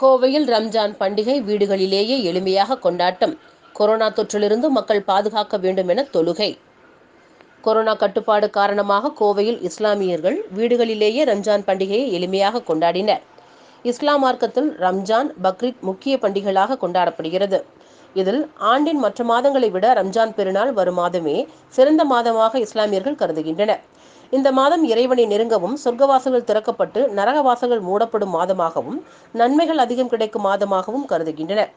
கோவையில் ரம்ஜான் பண்டிகை வீடுகளிலேயே எளிமையாக கொண்டாட்டம். கொரோனா தொற்றிலிருந்து மக்கள் பாதுகாக்க வேண்டும் என தொழுகை. கொரோனா கட்டுப்பாடு காரணமாக கோவையில் இஸ்லாமியர்கள் வீடுகளிலேயே ரம்ஜான் பண்டிகையை எளிமையாக கொண்டாடினர். இஸ்லாம் மார்க்கத்தில் ரம்ஜான் பக்ரீத் முக்கிய பண்டிகைகளாக கொண்டாடப்படுகிறது. இதில் ஆண்டின் மற்ற மாதங்களை விட ரம்ஜான் பெருநாள் வரும் மாதமே சிறந்த மாதமாக இஸ்லாமியர்கள் கருதுகின்றனர். இந்த மாதம் இறைவனை நெருங்கவும் சொர்க்கவாசல்கள் திறக்கப்பட்டு நரகவாசல்கள் மூடப்படும் மாதமாகவும் நன்மைகள் அதிகம் கிடைக்கும் மாதமாகவும் கருதுகின்றனர்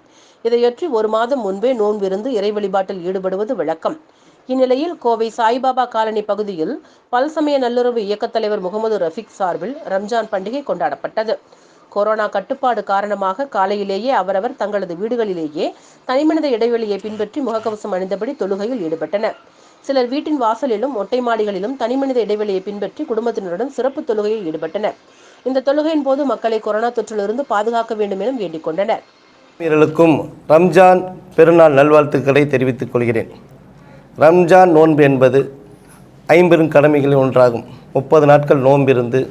இதையொற்றி ஒரு மாதம் முன்பே நோன்பிருந்து இறை வழிபாட்டில் ஈடுபடுவது வழக்கம் இந்நிலையில் கோவை சாய்பாபா காலனி பகுதியில் பல்சமய நல்லுறவு இயக்கத் தலைவர் முகமது ரஃபிக் சார்பில் ரம்ஜான் பண்டிகை கொண்டாடப்பட்டது. கொரோனா கட்டுப்பாடு காரணமாக காலையிலேயே அவரவர் தங்களது வீடுகளிலேயே தனிமனித இடைவெளியை பின்பற்றி முகக்கவசம் அணிந்தபடி தொழுகையில் ஈடுபட்டனர். சிலர் வீட்டின் வாசலிலும் மொட்டை மாடிகளிலும் தனிமனித இடைவெளியை பின்பற்றி குடும்பத்தினருடன் சிறப்பு தொழுகையில் ஈடுபட்டனர். இந்த தொழுகையின் போது மக்களை கொரோனா தொற்றிலிருந்து பாதுகாக்க வேண்டும் என வேண்டிக் கொண்டனர். வீரர்களுக்கும் ரம்ஜான் பெருநாள் நல்வாழ்த்துக்களை தெரிவித்துக் கொள்கிறேன். ரம்ஜான் நோன்பு என்பது ஐம்பெரும் கடமைகளில் ஒன்றாகும். முப்பது நாட்கள் நோன்பிருந்து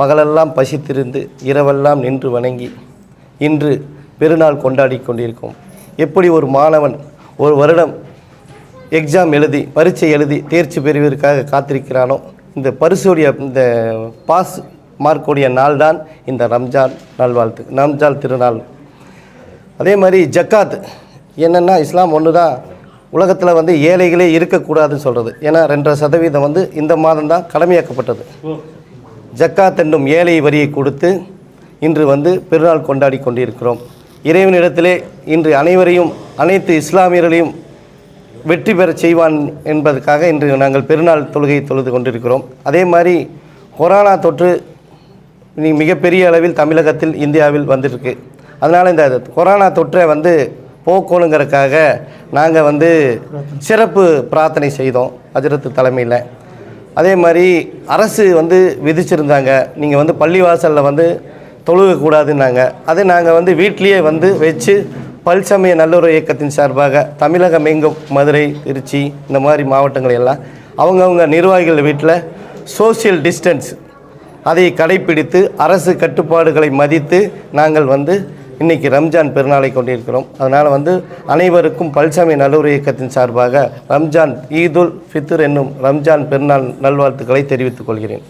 பகலெல்லாம் பசித்திருந்து இரவெல்லாம் நின்று வணங்கி இன்று பெருநாள் கொண்டாடி கொண்டிருக்கும். எப்படி ஒரு மாணவன் ஒரு வருடம் எக்ஸாம் எழுதி பரீட்சை எழுதி தேர்ச்சி பெறுவதற்காக காத்திருக்கிறானோ? இந்த பரிசுடைய இந்த பாஸ் மார்க்குடைய நாள் தான் இந்த ரம்ஜான் நல்வாழ்த்து ரம்ஜான் திருநாள். அதே மாதிரி ஜக்காத் என்னென்னா இஸ்லாம் ஒன்று தான் உலகத்தில் வந்து ஏழைகளே இருக்கக்கூடாதுன்னு சொல்கிறது ஏன்னா ரெண்டரை சதவீதம் வந்து இந்த மாதம் தான் கடமையாக்கப்பட்டது. ஜக்காத் என்னும் ஏழை வரியை கொடுத்து இன்று வந்து பெருநாள் கொண்டாடி கொண்டிருக்கிறோம். இறைவனிடத்திலே இன்று அனைவரையும் அனைத்து இஸ்லாமியர்களையும் வெற்றி பெறச் செய்வான் என்பதற்காக இன்று நாங்கள் பெருநாள் தொழுகை தொழுது கொண்டிருக்கிறோம். அதே மாதிரி கொரோனா தொற்று நீ மிகப்பெரிய அளவில் தமிழகத்தில் இந்தியாவில் வந்திருக்கு. அதனால் இந்த கொரோனா தொற்றை வந்து போக்கணுங்கிறதுக்காக நாங்கள் வந்து சிறப்பு பிரார்த்தனை செய்தோம் அஜரத்து தலைமையில். அதே மாதிரி அரசு வந்து விதிச்சிருந்தாங்க. நீங்கள் வந்து பள்ளிவாசலில் வந்து தொழுகக்கூடாதுன்னாங்க. அதை நாங்கள் வந்து வீட்லேயே வந்து வச்சு பல்சமய நல்லுறவு இயக்கத்தின் சார்பாக தமிழகம் எங்கும் மதுரை திருச்சி இந்த மாதிரி மாவட்டங்கள் எல்லாம் அவங்கவுங்க நிர்வாகிகள் வீட்டில் சோஷியல் டிஸ்டன்ஸ் அதை கடைப்பிடித்து அரசு கட்டுப்பாடுகளை மதித்து நாங்கள் வந்து இன்றைக்கி ரம்ஜான் பெருநாளை கொண்டிருக்கிறோம். அதனால் வந்து அனைவருக்கும் பல்சமய நல்லுறவு இயக்கத்தின் சார்பாக ரம்ஜான் ஈதுல் ஃபித்ர் என்னும் ரம்ஜான் பெருநாள் நல்வாழ்த்துக்களை தெரிவித்துக் கொள்கிறேன்.